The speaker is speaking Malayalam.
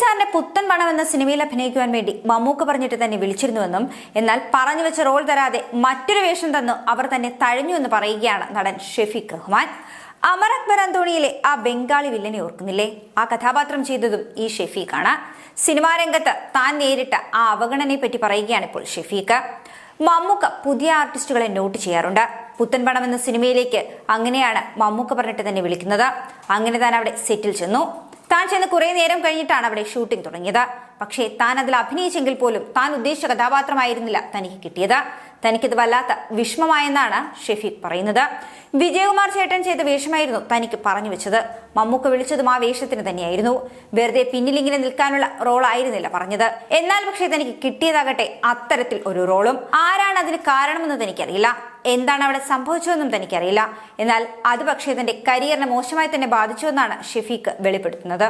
സാറിന്റെ പുത്തൻ പണം എന്ന സിനിമയിൽ അഭിനയിക്കുവാൻ വേണ്ടി മമ്മൂക്ക പറഞ്ഞിട്ട് തന്നെ വിളിച്ചിരുന്നുവെന്നും എന്നാൽ പറഞ്ഞു വെച്ച റോൾ തരാതെ മറ്റൊരു വേഷം തന്നു അവർ തന്നെ തഴഞ്ഞു എന്ന് പറയുകയാണ് നടൻ ഷെഫീഖ് റഹ്മാൻ. അമർ അക്ബർ അന്തോണിയിലെ ആ ബംഗാളി വില്ലനെ ഓർക്കുന്നില്ലേ? ആ കഥാപാത്രം ചെയ്തതും ഈ ഷെഫീഖാണ്. സിനിമാ രംഗത്ത് താൻ നേരിട്ട ആ അവഗണനയെ പറ്റി പറയുകയാണ് ഇപ്പോൾ ഷെഫീഖ്. മമ്മൂക്ക പുതിയ ആർട്ടിസ്റ്റുകളെ നോട്ട് ചെയ്യാറുണ്ട്. പുത്തൻ പണം എന്ന സിനിമയിലേക്ക് അങ്ങനെയാണ് മമ്മൂക്ക പറഞ്ഞിട്ട് തന്നെ വിളിക്കുന്നത്. അങ്ങനെ താൻ അവിടെ സെറ്റിൽ ചെന്നു. താൻ ചെന്ന് കുറേ നേരം കഴിഞ്ഞിട്ടാണ് അവിടെ ഷൂട്ടിംഗ് തുടങ്ങിയത്. പക്ഷേ താൻ അതിൽ അഭിനയിച്ചെങ്കിൽ പോലും താൻ ഉദ്ദേശിച്ച കഥാപാത്രമായിരുന്നില്ല തനിക്ക് കിട്ടിയത്. തനിക്കിത് വല്ലാത്ത വിഷമമായെന്നാണ് ഷെഫീഖ് പറയുന്നത്. വിജയകുമാർ ചേട്ടൻ ചെയ്ത വേഷമായിരുന്നു തനിക്ക് പറഞ്ഞു വെച്ചത്. മമ്മൂക്ക വിളിച്ചതും ആ വേഷത്തിന് തന്നെയായിരുന്നു. വെറുതെ പിന്നിലിങ്ങനെ നിൽക്കാനുള്ള റോൾ ആയിരുന്നില്ല പറഞ്ഞത്. എന്നാൽ പക്ഷേ തനിക്ക് കിട്ടിയതാകട്ടെ അത്തരത്തിൽ ഒരു റോളും ആരാണ് അതിന് കാരണമെന്ന് തനിക്കറിയില്ല. എന്താണ് അവിടെ സംഭവിച്ചതെന്നും തനിക്കറിയില്ല. എന്നാൽ അത് പക്ഷേ തന്റെ കരിയറിനെ മോശമായി തന്നെ ബാധിച്ചുവെന്നാണ് ഷെഫീഖ് വെളിപ്പെടുത്തുന്നത്.